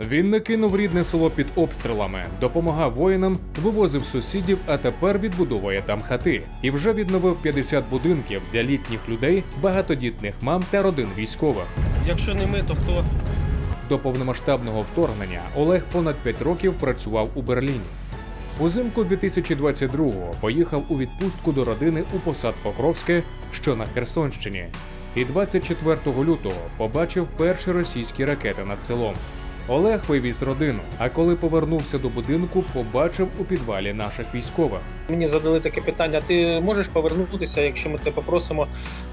Він не кинув рідне село під обстрілами, допомагав воїнам, вивозив сусідів, а тепер відбудовує там хати. І вже відновив 50 будинків для літніх людей, багатодітних мам та родин військових. Якщо не ми, то хто? До повномасштабного вторгнення Олег понад 5 років працював у Берліні. Узимку 2022-го поїхав у відпустку до родини у посад Покровське, що на Херсонщині, і 24 лютого побачив перші російські ракети над селом. Олег вивіз родину, а коли повернувся до будинку, побачив у підвалі наших військових. Мені задали таке питання: ти можеш повернутися, якщо ми тебе попросимо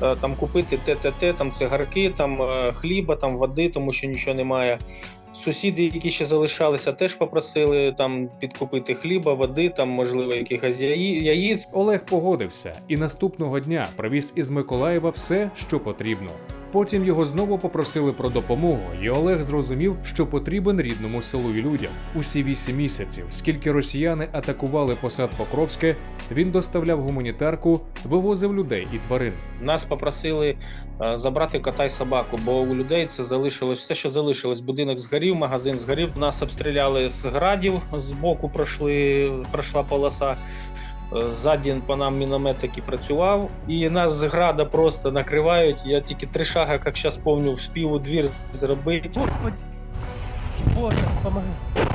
е, там купити те, те, те, там цигарки, там е, хліба, там води, тому що нічого немає. Сусіди, які ще залишалися, теж попросили там підкупити хліба, води, там можливо якихось яї- яїць. Олег погодився і наступного дня привіз із Миколаєва все, що потрібно. Потім його знову попросили про допомогу, і Олег зрозумів, що потрібен рідному селу і людям. Усі вісім місяців, скільки росіяни атакували посад Покровське, він доставляв гуманітарку, вивозив людей і тварин. Нас попросили е, забрати кота й собаку, бо у людей це залишилось все, що залишилось. Будинок згорів, магазин згорів. Нас обстріляли з градів, з боку пройшли, пройшла полоса. Е, Ззаді по нам міномет таки працював, і нас з града просто накривають. Я тільки три шаги, як зараз пам'ятаю, вспів у двір зробити. Господи, Боже, помоги.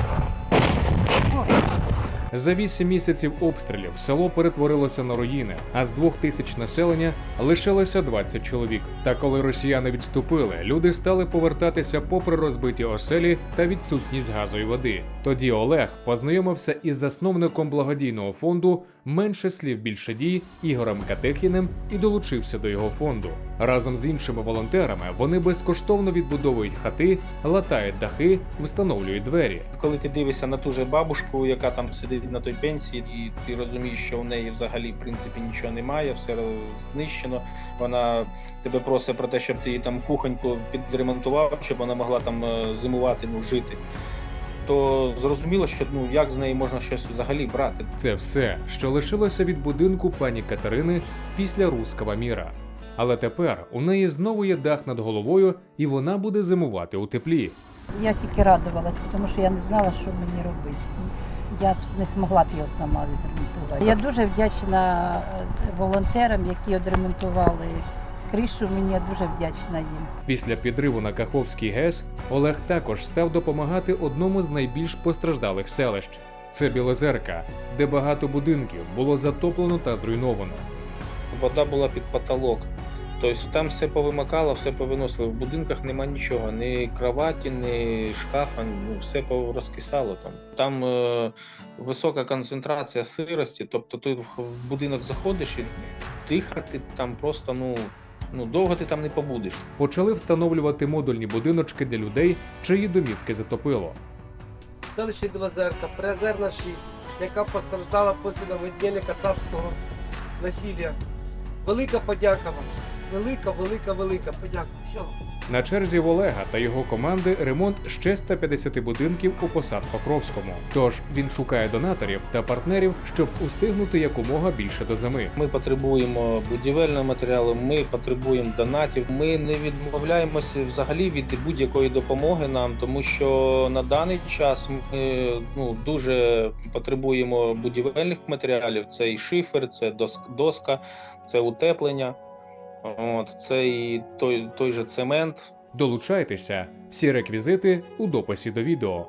За вісім місяців обстрілів село перетворилося на руїни, а з двох тисяч населення лишилося 20 чоловік. Та коли росіяни відступили, люди стали повертатися попри розбиті оселі та відсутність газу і води. Тоді Олег познайомився із засновником благодійного фонду Менше слів більше дій Ігорем Катехіним і долучився до його фонду. Разом з іншими волонтерами вони безкоштовно відбудовують хати, латають дахи, встановлюють двері. Коли ти дивишся на ту же бабушку, яка там сидить на той пенсії, і ти розумієш, що в неї взагалі в принципі нічого немає, все знищено. Вона тебе просить про те, щоб ти їй там кухоньку підремонтував, щоб вона могла там е, зимувати, ну жити. То зрозуміло, що ну як з неї можна щось взагалі брати. Це все, що лишилося від будинку пані Катерини після руского міра. Але тепер у неї знову є дах над головою, і вона буде зимувати у теплі. Я тільки радувалась, тому що я не знала, що мені робити. Я б не змогла б його сама відремонтувати. Я дуже вдячна е, волонтерам, які відремонтували кришу. Мені я дуже вдячна їм. Після підриву на Каховський ГЕС Олег також став допомагати одному з найбільш постраждалих селищ. Це Білозерка, де багато будинків було затоплено та зруйновано. Вода була під потолок. Тобто там все повимикало, все повиносило. В будинках нема нічого, ні кроваті, ні шкафа, ну все розкисало там. Там е, висока концентрація сирості, тобто ти в будинок заходиш і дихати там просто ну, ну довго ти там не побудеш. Почали встановлювати модульні будиночки для людей, чиї домівки затопило. Селище Білозерка, Приозерна 6, яка постраждала після наведення кацапського насилля. Велика подяка вам. Велика, велика, велика подяка. Все. На черзі в Олега та його команди ремонт ще 150 будинків у посад Покровському. Тож він шукає донаторів та партнерів, щоб устигнути якомога більше до зими. Ми потребуємо будівельного матеріалу, ми потребуємо донатів. Ми не відмовляємося взагалі від будь-якої допомоги нам, тому що на даний час ми ну дуже потребуємо будівельних матеріалів. Це і шифер, це доск- доска, це утеплення. От це і той, той же цемент. Долучайтеся. Всі реквізити у дописі до відео.